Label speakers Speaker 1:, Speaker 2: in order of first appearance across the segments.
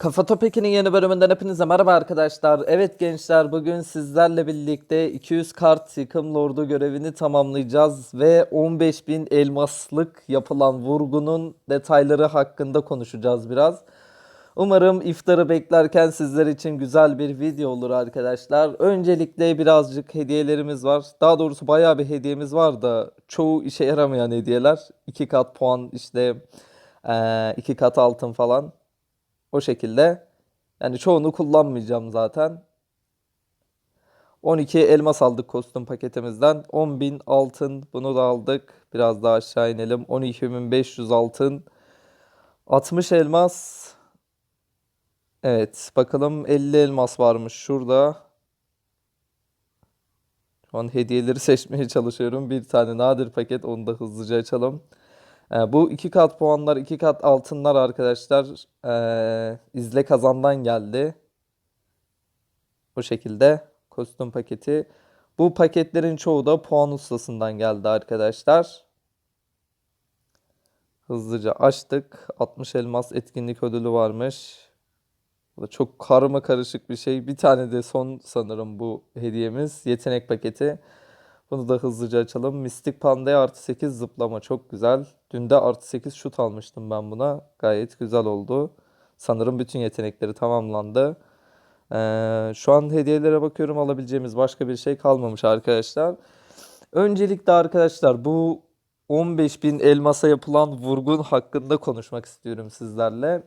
Speaker 1: Kafa Topik'in yeni bölümünden hepinize merhaba arkadaşlar. Evet gençler bugün sizlerle birlikte 200 kart yıkım lordu görevini tamamlayacağız ve 15.000 elmaslık yapılan vurgunun detayları hakkında konuşacağız biraz. Umarım iftarı beklerken sizler için güzel bir video olur arkadaşlar. Öncelikle birazcık hediyelerimiz var. Daha doğrusu bayağı bir hediyemiz var da çoğu işe yaramayan hediyeler. 2 kat puan işte 2 kat altın falan. O şekilde. Yani çoğunu kullanmayacağım zaten. 12 elmas aldık kostüm paketimizden. 10.000 altın bunu da aldık. Biraz daha aşağı inelim. 12.500 altın. 60 elmas. Evet bakalım 50 elmas varmış şurada. Şu an hediyeleri seçmeye çalışıyorum. Bir tane nadir paket onu da hızlıca açalım. Ee, bu iki kat puanlar, iki kat altınlar arkadaşlar ee, izle kazandan geldi. Bu şekilde kostüm paketi. Bu paketlerin çoğu da puan ustasından geldi arkadaşlar. Hızlıca açtık. 60 elmas etkinlik ödülü varmış. Bu da çok karma karışık bir şey. Bir tane de son sanırım bu hediyemiz. Yetenek paketi. Bunu da hızlıca açalım. Mistik Panda'ya artı 8 zıplama çok güzel. Dün de artı 8 şut almıştım ben buna. Gayet güzel oldu. Sanırım bütün yetenekleri tamamlandı. Ee, şu an hediyelere bakıyorum alabileceğimiz başka bir şey kalmamış arkadaşlar. Öncelikle arkadaşlar bu 15.000 elmasa yapılan vurgun hakkında konuşmak istiyorum sizlerle.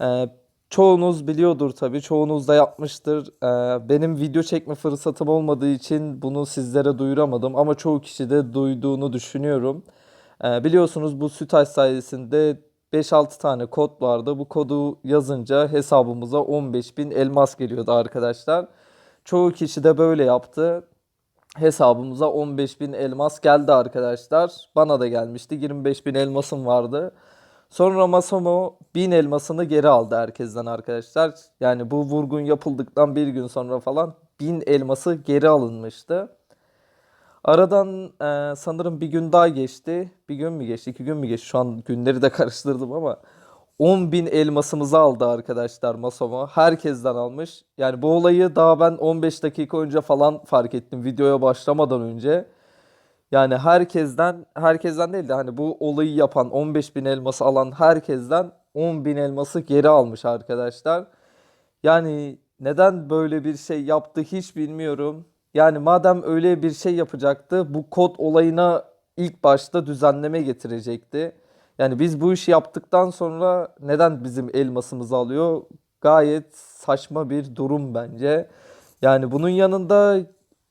Speaker 1: Ee, çoğunuz biliyordur tabii, çoğunuz da yapmıştır. Ee, benim video çekme fırsatım olmadığı için bunu sizlere duyuramadım ama çoğu kişi de duyduğunu düşünüyorum. Ee, biliyorsunuz bu Sütaş sayesinde 5-6 tane kod vardı. Bu kodu yazınca hesabımıza 15.000 elmas geliyordu arkadaşlar. Çoğu kişi de böyle yaptı. Hesabımıza 15.000 elmas geldi arkadaşlar. Bana da gelmişti. 25.000 elmasım vardı. Sonra Masomo 1000 elmasını geri aldı herkesten arkadaşlar. Yani bu vurgun yapıldıktan bir gün sonra falan 1000 elması geri alınmıştı. Aradan e, sanırım bir gün daha geçti. Bir gün mü geçti, iki gün mü geçti? Şu an günleri de karıştırdım ama 10.000 elmasımızı aldı arkadaşlar Masomo. Herkesten almış. Yani bu olayı daha ben 15 dakika önce falan fark ettim videoya başlamadan önce. Yani herkesten, herkesten değil de hani bu olayı yapan 15.000 elması alan herkesten 10.000 elması geri almış arkadaşlar. Yani neden böyle bir şey yaptı hiç bilmiyorum. Yani madem öyle bir şey yapacaktı bu kod olayına ilk başta düzenleme getirecekti. Yani biz bu işi yaptıktan sonra neden bizim elmasımızı alıyor? Gayet saçma bir durum bence. Yani bunun yanında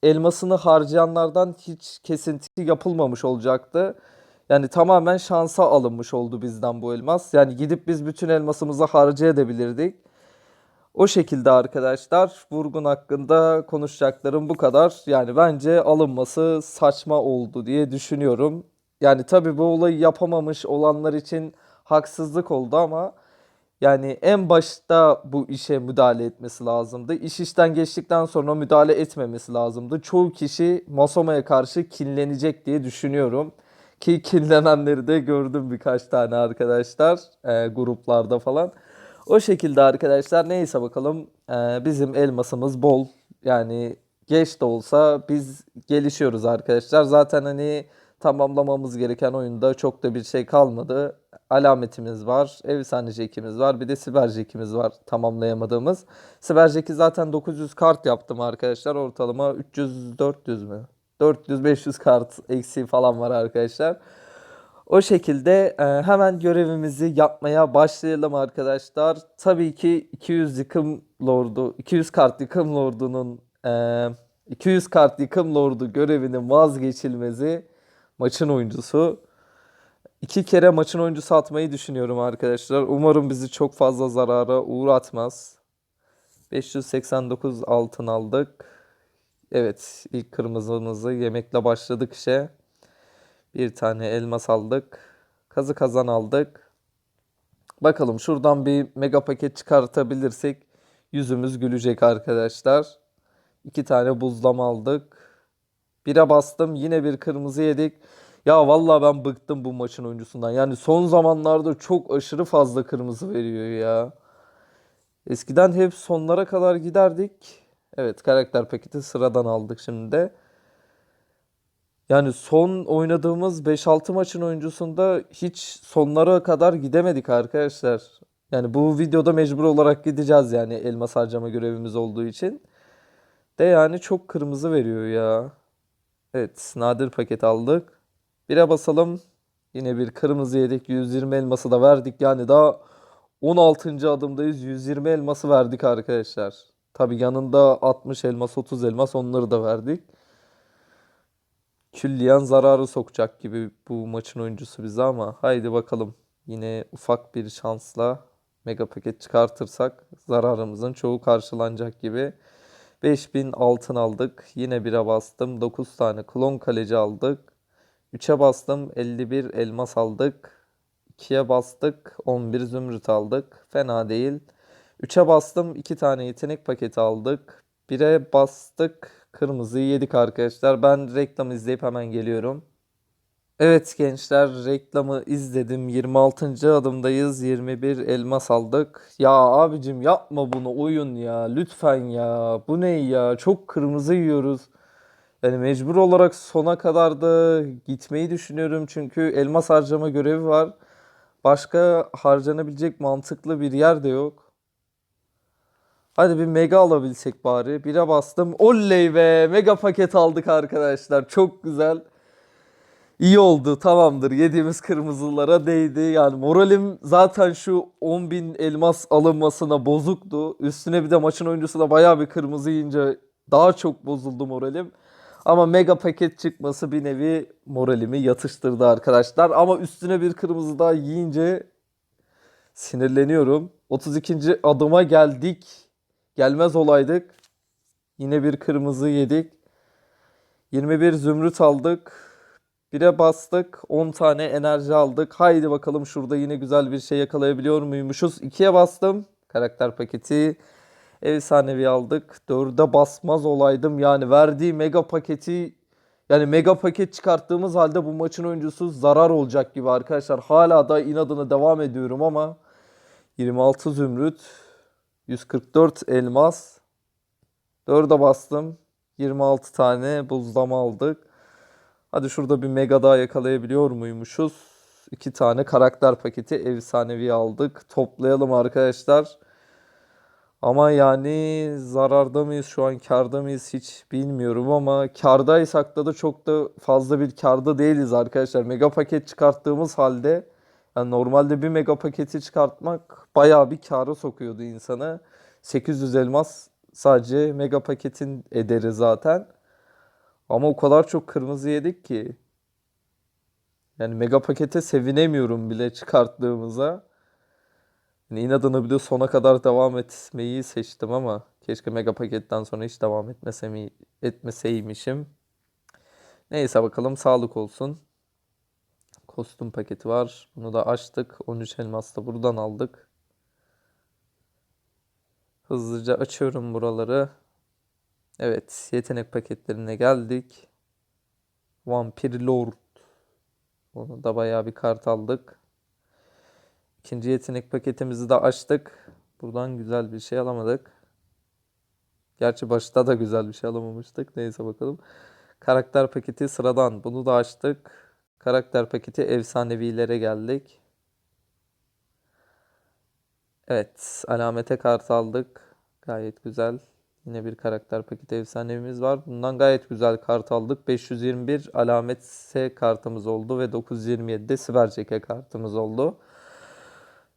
Speaker 1: elmasını harcayanlardan hiç kesinti yapılmamış olacaktı. Yani tamamen şansa alınmış oldu bizden bu elmas. Yani gidip biz bütün elmasımızı harcayabilirdik. O şekilde arkadaşlar vurgun hakkında konuşacaklarım bu kadar. Yani bence alınması saçma oldu diye düşünüyorum. Yani tabii bu olayı yapamamış olanlar için haksızlık oldu ama yani en başta bu işe müdahale etmesi lazımdı. İş işten geçtikten sonra müdahale etmemesi lazımdı. Çoğu kişi Masoma'ya karşı kinlenecek diye düşünüyorum. Ki kinlenenleri de gördüm birkaç tane arkadaşlar e, gruplarda falan. O şekilde arkadaşlar neyse bakalım e, bizim elmasımız bol. Yani geç de olsa biz gelişiyoruz arkadaşlar. Zaten hani tamamlamamız gereken oyunda çok da bir şey kalmadı. Alametimiz var, efsane jack'imiz var, bir de siber jack'imiz var tamamlayamadığımız. Siber jack'i zaten 900 kart yaptım arkadaşlar. Ortalama 300-400 mü? 400-500 kart eksiği falan var arkadaşlar. O şekilde e, hemen görevimizi yapmaya başlayalım arkadaşlar. Tabii ki 200 yıkım lordu, 200 kart yıkım lordunun e, 200 kart yıkım lordu görevinin vazgeçilmezi maçın oyuncusu. İki kere maçın oyuncusu atmayı düşünüyorum arkadaşlar. Umarım bizi çok fazla zarara uğratmaz. 589 altın aldık. Evet ilk kırmızımızı yemekle başladık işe. Bir tane elmas aldık. Kazı kazan aldık. Bakalım şuradan bir mega paket çıkartabilirsek yüzümüz gülecek arkadaşlar. İki tane buzlama aldık. Bire bastım yine bir kırmızı yedik. Ya vallahi ben bıktım bu maçın oyuncusundan. Yani son zamanlarda çok aşırı fazla kırmızı veriyor ya. Eskiden hep sonlara kadar giderdik. Evet karakter paketi sıradan aldık şimdi de. Yani son oynadığımız 5-6 maçın oyuncusunda hiç sonlara kadar gidemedik arkadaşlar. Yani bu videoda mecbur olarak gideceğiz yani elmas harcama görevimiz olduğu için. De yani çok kırmızı veriyor ya. Evet nadir paket aldık. Bire basalım. Yine bir kırmızı yedik. 120 elması da verdik. Yani daha 16. adımdayız. 120 elması verdik arkadaşlar. Tabi yanında 60 elmas, 30 elmas onları da verdik. Külliyen zararı sokacak gibi bu maçın oyuncusu bize ama haydi bakalım. Yine ufak bir şansla mega paket çıkartırsak zararımızın çoğu karşılanacak gibi. 5000 altın aldık. Yine 1'e bastım. 9 tane klon kaleci aldık. 3'e bastım. 51 elmas aldık. 2'ye bastık. 11 zümrüt aldık. Fena değil. 3'e bastım. 2 tane yetenek paketi aldık. 1'e bastık. Kırmızıyı yedik arkadaşlar. Ben reklamı izleyip hemen geliyorum. Evet gençler reklamı izledim. 26. adımdayız. 21 elmas aldık. Ya abicim yapma bunu oyun ya. Lütfen ya. Bu ne ya? Çok kırmızı yiyoruz. Yani mecbur olarak sona kadar da gitmeyi düşünüyorum. Çünkü elmas harcama görevi var. Başka harcanabilecek mantıklı bir yer de yok. Hadi bir mega alabilsek bari. Bire bastım. Oley be! Mega paket aldık arkadaşlar. Çok güzel. İyi oldu tamamdır yediğimiz kırmızılara değdi yani moralim zaten şu 10.000 elmas alınmasına bozuktu üstüne bir de maçın oyuncusu da bayağı bir kırmızı yiyince daha çok bozuldu moralim ama mega paket çıkması bir nevi moralimi yatıştırdı arkadaşlar ama üstüne bir kırmızı daha yiyince sinirleniyorum 32. adıma geldik gelmez olaydık yine bir kırmızı yedik 21 zümrüt aldık. Bire bastık. 10 tane enerji aldık. Haydi bakalım şurada yine güzel bir şey yakalayabiliyor muymuşuz? 2'ye bastım. Karakter paketi. Efsanevi aldık. 4'e basmaz olaydım. Yani verdiği mega paketi yani mega paket çıkarttığımız halde bu maçın oyuncusu zarar olacak gibi arkadaşlar. Hala da inadına devam ediyorum ama 26 zümrüt 144 elmas 4'e bastım. 26 tane buzlama aldık. Hadi şurada bir mega daha yakalayabiliyor muymuşuz? İki tane karakter paketi efsanevi aldık. Toplayalım arkadaşlar. Ama yani zararda mıyız şu an karda mıyız hiç bilmiyorum ama kardaysak da da çok da fazla bir karda değiliz arkadaşlar. Mega paket çıkarttığımız halde yani normalde bir mega paketi çıkartmak bayağı bir kâra sokuyordu insanı. 800 elmas sadece mega paketin ederi zaten. Ama o kadar çok kırmızı yedik ki. Yani mega pakete sevinemiyorum bile çıkarttığımıza. Yani inadına bile sona kadar devam etmeyi seçtim ama keşke mega paketten sonra hiç devam etmesem etmeseymişim. Neyse bakalım sağlık olsun. Kostüm paketi var. Bunu da açtık. 13 elmas da buradan aldık. Hızlıca açıyorum buraları. Evet, yetenek paketlerine geldik. Vampir Lord. Onu da bayağı bir kart aldık. İkinci yetenek paketimizi de açtık. Buradan güzel bir şey alamadık. Gerçi başta da güzel bir şey alamamıştık. Neyse bakalım. Karakter paketi sıradan. Bunu da açtık. Karakter paketi efsanevilere geldik. Evet, alamete kart aldık. Gayet güzel. Yine bir karakter paketi efsanevimiz var. Bundan gayet güzel kart aldık. 521 alamet S kartımız oldu ve 927 de siber ceke kartımız oldu.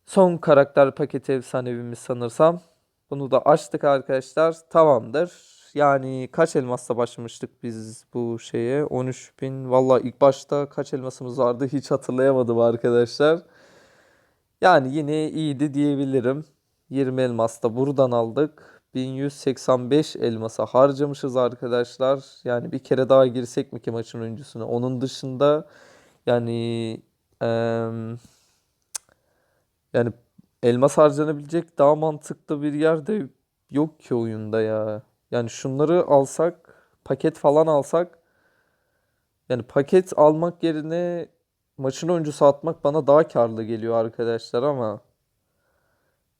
Speaker 1: Son karakter paketi efsanevimiz sanırsam. Bunu da açtık arkadaşlar. Tamamdır. Yani kaç elmasla başlamıştık biz bu şeye? 13.000. Valla ilk başta kaç elmasımız vardı hiç hatırlayamadım arkadaşlar. Yani yine iyiydi diyebilirim. 20 elmas da buradan aldık. 1185 elmasa harcamışız arkadaşlar. Yani bir kere daha girsek mi ki maçın oyuncusuna? Onun dışında yani em, yani elmas harcanabilecek daha mantıklı bir yerde yok ki oyunda ya. Yani şunları alsak, paket falan alsak yani paket almak yerine maçın oyuncusu atmak bana daha karlı geliyor arkadaşlar ama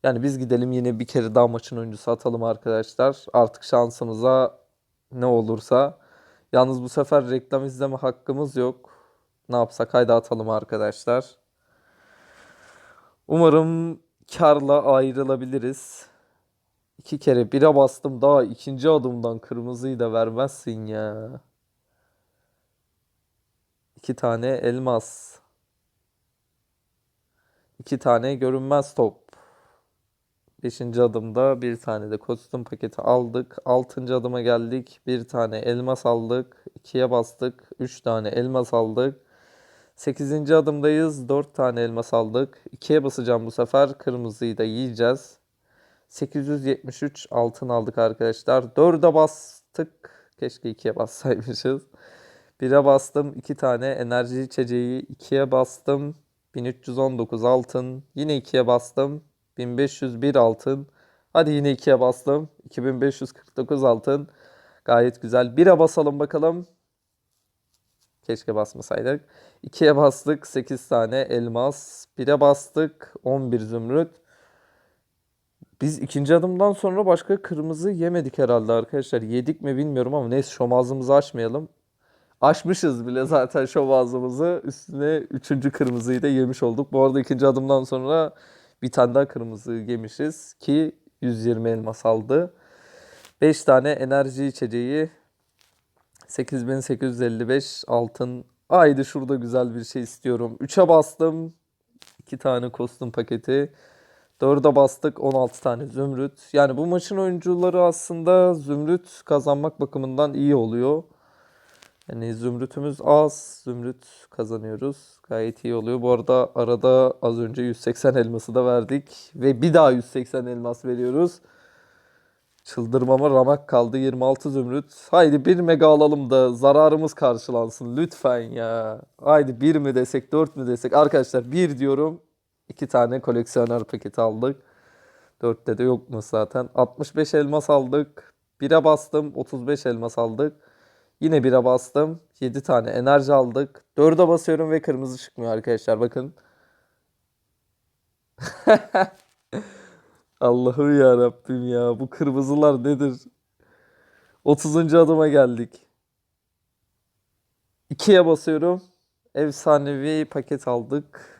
Speaker 1: Yani biz gidelim yine bir kere daha maçın oyuncusu atalım arkadaşlar. Artık şansımıza ne olursa. Yalnız bu sefer reklam izleme hakkımız yok. Ne yapsak haydi atalım arkadaşlar. Umarım karla ayrılabiliriz. İki kere bire bastım daha ikinci adımdan kırmızıyı da vermezsin ya. İki tane elmas. İki tane görünmez top. Beşinci adımda bir tane de kostüm paketi aldık. Altıncı adıma geldik. Bir tane elmas aldık. İkiye bastık. Üç tane elmas aldık. Sekizinci adımdayız. Dört tane elmas aldık. İkiye basacağım bu sefer. Kırmızıyı da yiyeceğiz. 873 altın aldık arkadaşlar. Dörde bastık. Keşke ikiye bassaymışız. Bire bastım. iki tane enerji içeceği. ikiye bastım. 1319 altın. Yine ikiye bastım. 1501 altın. Hadi yine ikiye bastım. 2549 altın. Gayet güzel. Bire basalım bakalım. Keşke basmasaydık. 2'ye bastık 8 tane elmas. 1'e bastık 11 zümrüt. Biz ikinci adımdan sonra başka kırmızı yemedik herhalde arkadaşlar. Yedik mi bilmiyorum ama neyse şom ağzımızı açmayalım. Açmışız bile zaten şom ağzımızı. Üstüne üçüncü kırmızıyı da yemiş olduk. Bu arada ikinci adımdan sonra bir tane daha kırmızı yemişiz ki 120 elmas aldı. 5 tane enerji içeceği 8855 altın. Haydi şurada güzel bir şey istiyorum. 3'e bastım. 2 tane kostüm paketi. 4'e bastık 16 tane zümrüt. Yani bu maçın oyuncuları aslında zümrüt kazanmak bakımından iyi oluyor. Yani zümrütümüz az. Zümrüt kazanıyoruz. Gayet iyi oluyor. Bu arada arada az önce 180 elması da verdik. Ve bir daha 180 elmas veriyoruz. Çıldırmama ramak kaldı 26 zümrüt. Haydi 1 mega alalım da zararımız karşılansın lütfen ya. Haydi 1 mi desek 4 mü desek. Arkadaşlar 1 diyorum. 2 tane koleksiyoner paketi aldık. 4'te de yokmuş zaten. 65 elmas aldık. 1'e bastım 35 elmas aldık. Yine 1'e bastım. 7 tane enerji aldık. 4'e basıyorum ve kırmızı çıkmıyor arkadaşlar bakın. Allah'ım ya Rabbim ya. Bu kırmızılar nedir? 30. adıma geldik. 2'ye basıyorum. Efsanevi paket aldık.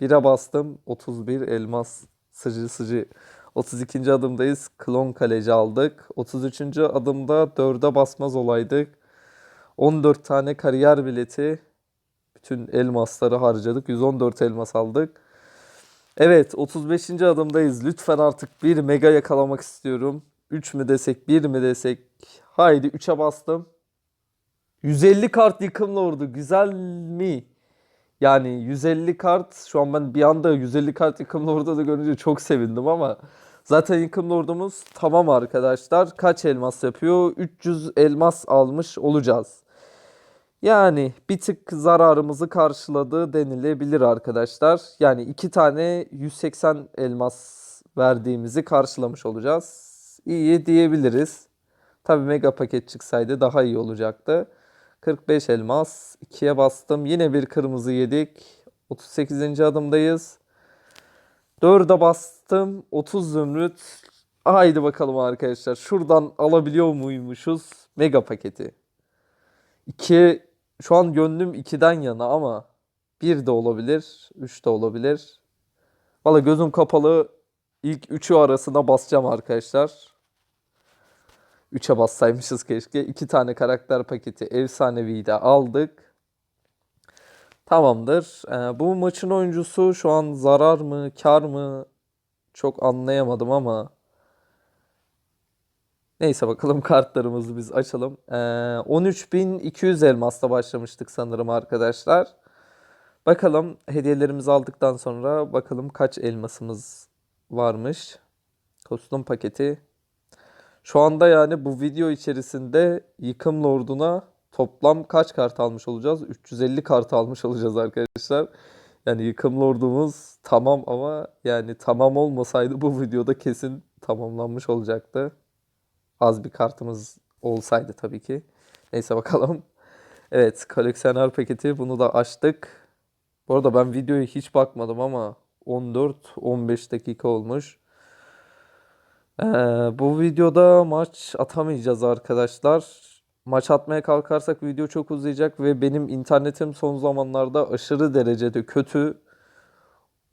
Speaker 1: 1'e bastım. 31 elmas sıcı sıcı. 32. adımdayız. Klon kaleci aldık. 33. adımda 4'e basmaz olaydık. 14 tane kariyer bileti. Bütün elmasları harcadık. 114 elmas aldık. Evet 35. adımdayız. Lütfen artık bir mega yakalamak istiyorum. 3 mü desek 1 mi desek. Haydi 3'e bastım. 150 kart yıkımlı ordu. Güzel mi? Yani 150 kart şu an ben bir anda 150 kart yıkımlı ordu da görünce çok sevindim ama zaten yıkımlı ordumuz tamam arkadaşlar. Kaç elmas yapıyor? 300 elmas almış olacağız. Yani bir tık zararımızı karşıladı denilebilir arkadaşlar. Yani iki tane 180 elmas verdiğimizi karşılamış olacağız. İyi diyebiliriz. Tabii mega paket çıksaydı daha iyi olacaktı. 45 elmas. 2'ye bastım. Yine bir kırmızı yedik. 38. adımdayız. 4'e bastım. 30 zümrüt. Haydi bakalım arkadaşlar. Şuradan alabiliyor muymuşuz mega paketi? 2 şu an gönlüm 2'den yana ama 1 de olabilir, 3 de olabilir. Valla gözüm kapalı ilk 3'ü arasına basacağım arkadaşlar. 3'e bassaymışız keşke. 2 tane karakter paketi efsanevi de aldık. Tamamdır. Ee, bu maçın oyuncusu şu an zarar mı, kar mı çok anlayamadım ama Neyse bakalım kartlarımızı biz açalım. Ee, 13.200 elmasla başlamıştık sanırım arkadaşlar. Bakalım hediyelerimizi aldıktan sonra bakalım kaç elmasımız varmış. Kostüm paketi. Şu anda yani bu video içerisinde Yıkım Lord'una toplam kaç kart almış olacağız? 350 kart almış olacağız arkadaşlar. Yani Yıkım Lord'umuz tamam ama yani tamam olmasaydı bu videoda kesin tamamlanmış olacaktı. Az bir kartımız olsaydı tabii ki. Neyse bakalım. Evet koleksiyoner paketi bunu da açtık. Bu arada ben videoya hiç bakmadım ama 14-15 dakika olmuş. Ee, bu videoda maç atamayacağız arkadaşlar. Maç atmaya kalkarsak video çok uzayacak ve benim internetim son zamanlarda aşırı derecede kötü.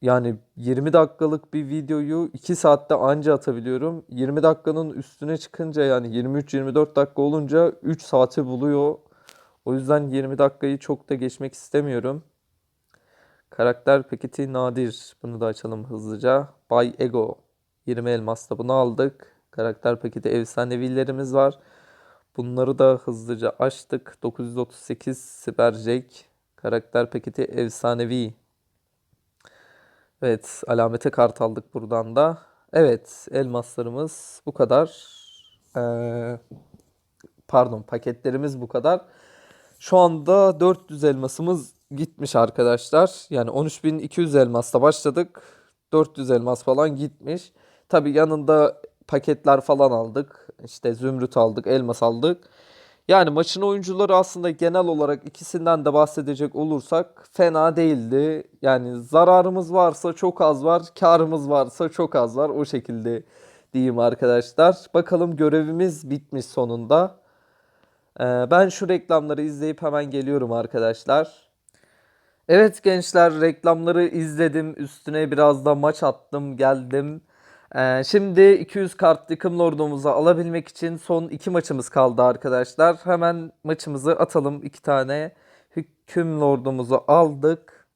Speaker 1: Yani 20 dakikalık bir videoyu 2 saatte anca atabiliyorum. 20 dakikanın üstüne çıkınca yani 23-24 dakika olunca 3 saati buluyor. O yüzden 20 dakikayı çok da geçmek istemiyorum. Karakter paketi nadir. Bunu da açalım hızlıca. Bay Ego. 20 elmasla bunu aldık. Karakter paketi efsanevilerimiz var. Bunları da hızlıca açtık. 938 Siber Jack. Karakter paketi efsanevi. Evet, alamete kart aldık buradan da. Evet, elmaslarımız bu kadar. Ee, pardon, paketlerimiz bu kadar. Şu anda 400 elmasımız gitmiş arkadaşlar. Yani 13.200 elmasla başladık. 400 elmas falan gitmiş. Tabii yanında paketler falan aldık. İşte zümrüt aldık, elmas aldık. Yani maçın oyuncuları aslında genel olarak ikisinden de bahsedecek olursak fena değildi. Yani zararımız varsa çok az var, karımız varsa çok az var. O şekilde diyeyim arkadaşlar. Bakalım görevimiz bitmiş sonunda. Ee, ben şu reklamları izleyip hemen geliyorum arkadaşlar. Evet gençler reklamları izledim. Üstüne biraz da maç attım geldim. Ee, şimdi 200 kart yıkım lordumuzu alabilmek için son iki maçımız kaldı arkadaşlar. Hemen maçımızı atalım. iki tane hüküm lordumuzu aldık.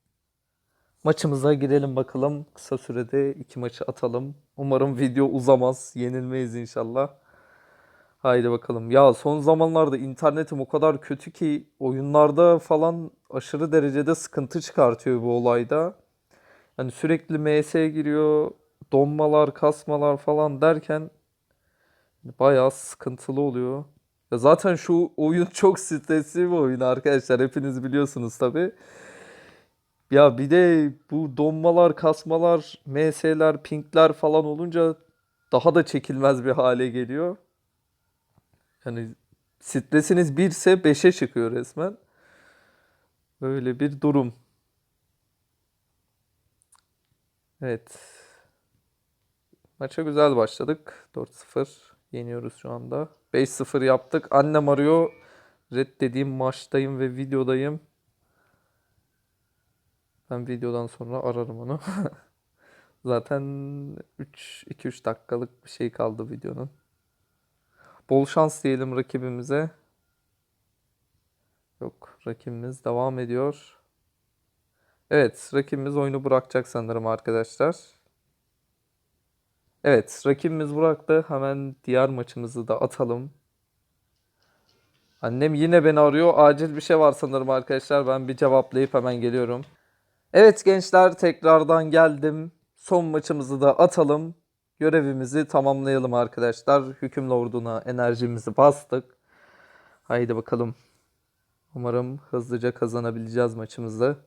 Speaker 1: Maçımıza girelim bakalım. Kısa sürede iki maçı atalım. Umarım video uzamaz. Yenilmeyiz inşallah. Haydi bakalım. Ya son zamanlarda internetim o kadar kötü ki oyunlarda falan aşırı derecede sıkıntı çıkartıyor bu olayda. Yani sürekli MS giriyor, donmalar, kasmalar falan derken bayağı sıkıntılı oluyor. Ya zaten şu oyun çok stresli bir oyun arkadaşlar. Hepiniz biliyorsunuz tabii. Ya bir de bu donmalar, kasmalar, MS'ler, pingler falan olunca daha da çekilmez bir hale geliyor. Yani stresiniz 1 ise 5'e çıkıyor resmen. Böyle bir durum. Evet. Maça güzel başladık. 4-0 yeniyoruz şu anda. 5-0 yaptık. Annem arıyor. Red dediğim maçtayım ve videodayım. Ben videodan sonra ararım onu. Zaten 3 2-3 dakikalık bir şey kaldı videonun. Bol şans diyelim rakibimize. Yok, rakibimiz devam ediyor. Evet, rakibimiz oyunu bırakacak sanırım arkadaşlar. Evet, rakibimiz bıraktı. Hemen diğer maçımızı da atalım. Annem yine beni arıyor. Acil bir şey var sanırım arkadaşlar. Ben bir cevaplayıp hemen geliyorum. Evet gençler, tekrardan geldim. Son maçımızı da atalım. Görevimizi tamamlayalım arkadaşlar. Hüküm Lord'una enerjimizi bastık. Haydi bakalım. Umarım hızlıca kazanabileceğiz maçımızı.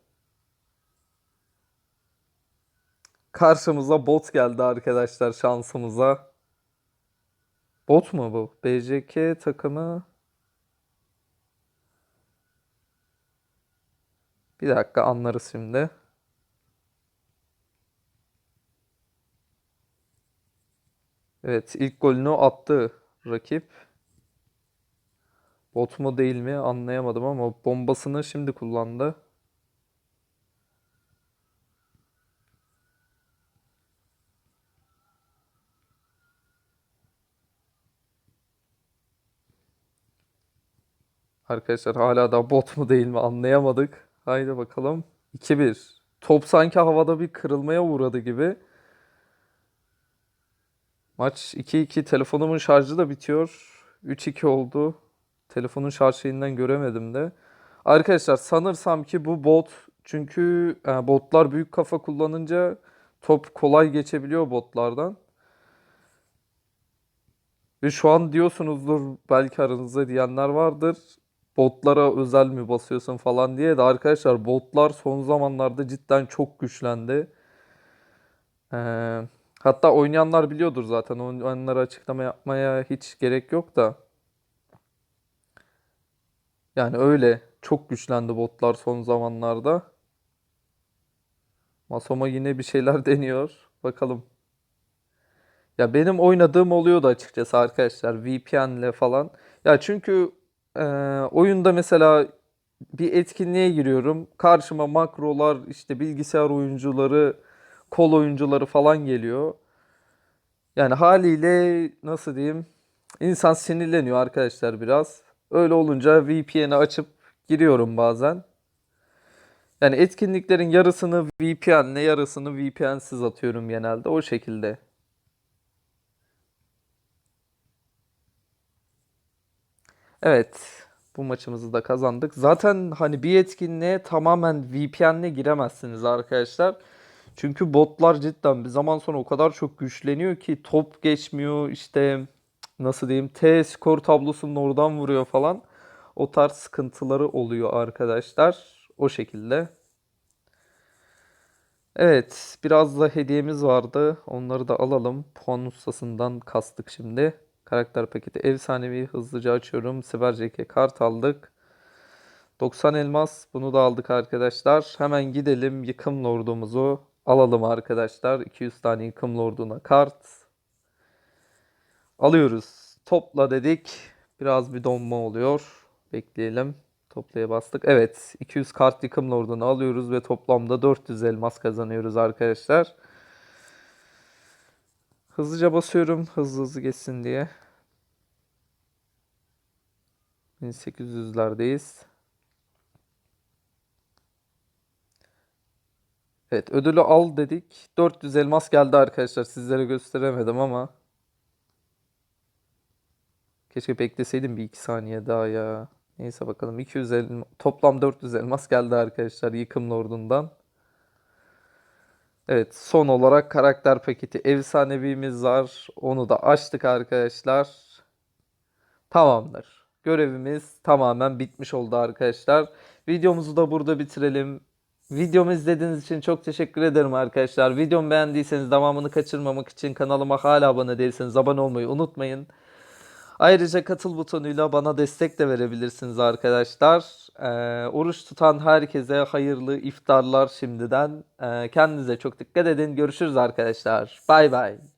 Speaker 1: Karşımıza bot geldi arkadaşlar şansımıza. Bot mu bu? BJK takımı. Bir dakika anlarız şimdi. Evet ilk golünü attı rakip. Bot mu değil mi anlayamadım ama bombasını şimdi kullandı. Arkadaşlar hala da bot mu değil mi anlayamadık. Haydi bakalım. 2-1. Top sanki havada bir kırılmaya uğradı gibi. Maç 2-2. Telefonumun şarjı da bitiyor. 3-2 oldu. Telefonun şarj şeyinden göremedim de. Arkadaşlar sanırsam ki bu bot. Çünkü e, botlar büyük kafa kullanınca top kolay geçebiliyor botlardan. Ve şu an diyorsunuzdur belki aranızda diyenler vardır. Botlara özel mi basıyorsun falan diye de arkadaşlar botlar son zamanlarda cidden çok güçlendi. Ee, hatta oynayanlar biliyordur zaten. Onlara açıklama yapmaya hiç gerek yok da. Yani öyle çok güçlendi botlar son zamanlarda. Masoma yine bir şeyler deniyor. Bakalım. Ya benim oynadığım oluyordu açıkçası arkadaşlar VPN'le falan. Ya çünkü e, oyunda mesela bir etkinliğe giriyorum. Karşıma makrolar, işte bilgisayar oyuncuları, kol oyuncuları falan geliyor. Yani haliyle nasıl diyeyim? İnsan sinirleniyor arkadaşlar biraz. Öyle olunca VPN'i açıp giriyorum bazen. Yani etkinliklerin yarısını VPN'le yarısını VPN'siz atıyorum genelde. O şekilde. Evet. Bu maçımızı da kazandık. Zaten hani bir etkinliğe tamamen VPN'le giremezsiniz arkadaşlar. Çünkü botlar cidden bir zaman sonra o kadar çok güçleniyor ki top geçmiyor işte nasıl diyeyim T skor tablosunun oradan vuruyor falan. O tarz sıkıntıları oluyor arkadaşlar. O şekilde. Evet, biraz da hediyemiz vardı. Onları da alalım. Puan ustasından kastık şimdi. Karakter paketi efsanevi hızlıca açıyorum. Siber JK kart aldık. 90 elmas bunu da aldık arkadaşlar. Hemen gidelim yıkım lordumuzu alalım arkadaşlar. 200 tane yıkım lorduna kart. Alıyoruz. Topla dedik. Biraz bir donma oluyor. Bekleyelim. Toplaya bastık. Evet. 200 kart yıkım lordunu alıyoruz ve toplamda 400 elmas kazanıyoruz arkadaşlar. Hızlıca basıyorum. Hızlı hızlı geçsin diye. 1800'lerdeyiz. Evet ödülü al dedik. 400 elmas geldi arkadaşlar. Sizlere gösteremedim ama. Keşke bekleseydim bir iki saniye daha ya. Neyse bakalım 200 elma, toplam 400 elmas geldi arkadaşlar yıkım lordundan. Evet son olarak karakter paketi efsanevimiz var. Onu da açtık arkadaşlar. Tamamdır. Görevimiz tamamen bitmiş oldu arkadaşlar. Videomuzu da burada bitirelim. Videomu izlediğiniz için çok teşekkür ederim arkadaşlar. Videomu beğendiyseniz devamını kaçırmamak için kanalıma hala abone değilseniz abone olmayı unutmayın. Ayrıca katıl butonuyla bana destek de verebilirsiniz arkadaşlar. Ee, oruç tutan herkese hayırlı iftarlar şimdiden. Ee, kendinize çok dikkat edin. Görüşürüz arkadaşlar. Bay bay.